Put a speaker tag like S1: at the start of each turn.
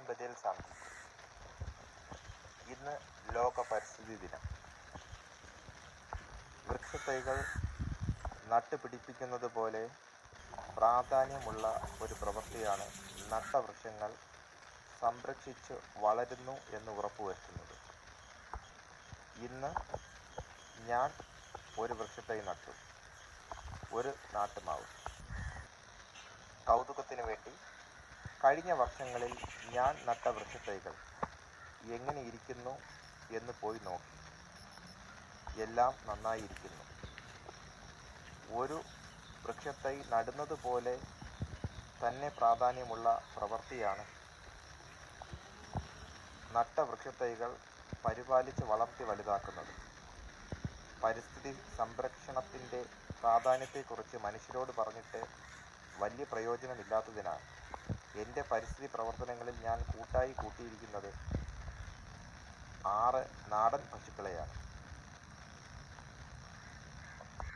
S1: ഞാൻ ബദേൽ സാന്തി ഇന്ന് ലോക പരിസ്ഥിതി ദിനം. വൃക്ഷത്തൈകൾ നട്ടുപിടിപ്പിക്കുന്നത് പോലെ പ്രാധാന്യമുള്ള ഒരു പ്രവൃത്തിയാണ് നട്ടവൃക്ഷങ്ങൾ സംരക്ഷിച്ച് വളരുന്നു എന്ന് ഉറപ്പുവരുത്തുന്നത്. ഇന്ന് ഞാൻ ഒരു വൃക്ഷത്തൈ നട്ടു. ഒരു നാട്ടുമാവ്. കൗതുകത്തിന് വേണ്ടി കഴിഞ്ഞ വർഷങ്ങളിൽ ഞാൻ നട്ട വൃക്ഷത്തൈകൾ എങ്ങനെ ഇരിക്കുന്നു എന്ന് പോയി നോക്കി. എല്ലാം നന്നായിരിക്കുന്നു. ഒരു വൃക്ഷത്തൈ നടുന്നത് പോലെ തന്നെ പ്രാധാന്യമുള്ള പ്രവൃത്തിയാണ് നട്ട വൃക്ഷത്തൈകൾ പരിപാലിച്ച് വളർത്തി വലുതാക്കുന്നത്. പരിസ്ഥിതി സംരക്ഷണത്തിന്റെ പ്രാധാന്യത്തെക്കുറിച്ച് മനുഷ്യരോട് പറഞ്ഞിട്ട് വലിയ പ്രയോജനമില്ലാത്തതിനാൽ എന്റെ പരിസ്ഥിതി പ്രവർത്തനങ്ങളിൽ ഞാൻ കൂട്ടായി കൂട്ടിയിരിക്കുന്നത് ആറ് നാടൻ പശുക്കളെയാണ്.